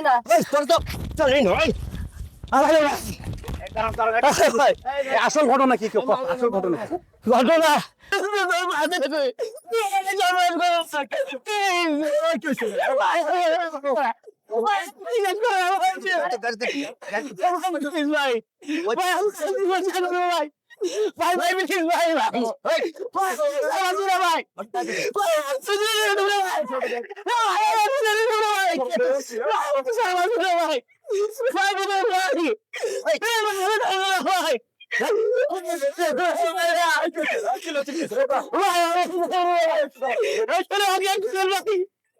চিনি না তোর তো চল এই নয় আসল ঘটনা কি কেউ আসল ঘটনা ঘটনা টাকা দিয়ে আমার সাথে করতে পারবে কাকা তুমি আমাকে ছেড়ে ছেড়ে দিলে না কাকা ও চলে গেল কাকা কাকা ও চলে গেল কাকা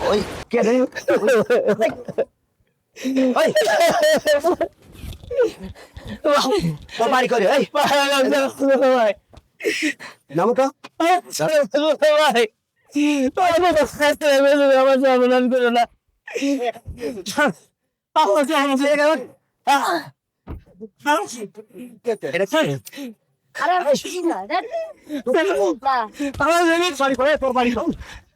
ওই কে রে? ওই। বাড়ি করে এই। নাম তো ভাই আমার সমাধান করো না। আমার সরি করে তোর বাড়ি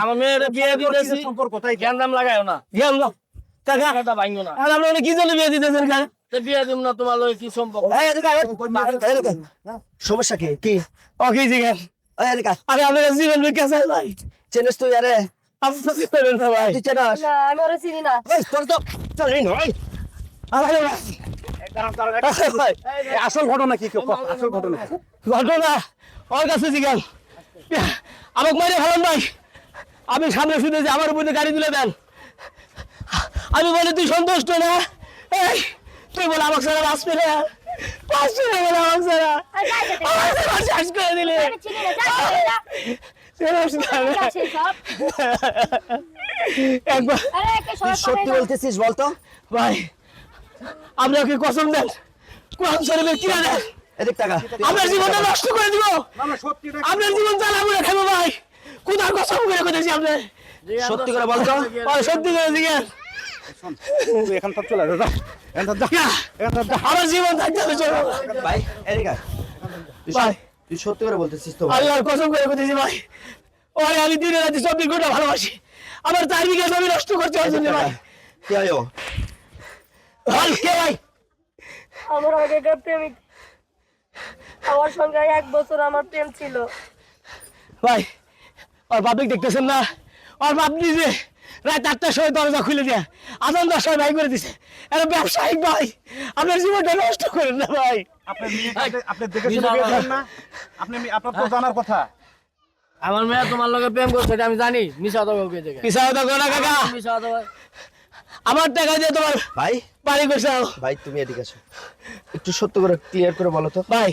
আমার মেয়ের বিয়ে দিতেছি। জ্ঞান দাম লাগায় না। কাকা টাকাটা ভাঙো না। আর আপনারা কি জন্য বিয়ে দিতেছেন কাকা বিয়ে দিব না তোমার কি সম্পর্ক? সমস্যা কি? কি? ও কি জিজ্ঞেস? আরে আপনার জীবন বিজ্ঞান ভাই চেনিস তুই আরে? না ভাই। তুই চেনাস? না আমি ওরা চিনি না। তোর তো চল নয় আসল ঘটনা কি আসল ঘটনা। ঘটনা ওর কাছে জিজ্ঞাস। আমাকে মারে ফেলান ভাই আমি সামনে শুনেছি আমার উপরে গাড়ি তুলে দেন। আমি বলি তুই সন্তুষ্ট না? এই তুই বলে আমাকে সারা বাঁচবে না। আমাকে সারা। আমার শেষ করে দিলে। একবার। সত্যি বলতেছিস বলতো? ভাই আপনি ওকে কসম দেন? কোরআন শরীফে কি দেন এদিক টাকা জীবনটা নষ্ট করে দিব। আপনার জীবন না খাব ভাই। কোথার কসম করে করেছি আপনি সত্যি করে বলতো? ভাই সত্যি করে জিজ্ঞেস। এখান থেকে চলে যা এখান থেকে যা। এখান থেকে যা। আমার জীবন থাকতে হবে চলো। ভাই এদিক ভাই। তুই সত্যি করে বলতেছিস তো ভাই। আমি আর কসম করে করেছি ভাই। ওরে আমি দিনে রাতে চব্বিশ ঘণ্টা ভালোবাসি। আমার চার বিঘা জমি নষ্ট করতে হয় ভাই। কি ও কে ভাই? আমার আগেকার প্রেমিক। আমার সঙ্গে এক বছর আমার প্রেম ছিল। ভাই ওর বাপিক দেখতেছেন না? ওর বাপ নিজে রাত আটটার সময় দরজা খুলে দেয় আদান দশটায় ভাই করে দিছে। ব্যবসায়িক ভাই আপনার জীবনটা নষ্ট করেন না ভাই। আপনার আপনি দেখে শুনে বিয়ে দিলেন না? আপনি মেয়ে- আপনার তো জানার কথা। আমার মেয়ে তোমার লগে প্রেম করছে এটা আমি জানি। মিশা তো ওকে দেখে। কথা না কাকা। মিশা আমার টাকা দিয়ে তোমার ভাই? বাড়ি করছে ভাই তুমি এদিকে আসো একটু সত্য করে ক্লিয়ার করে বলো তো। ভাই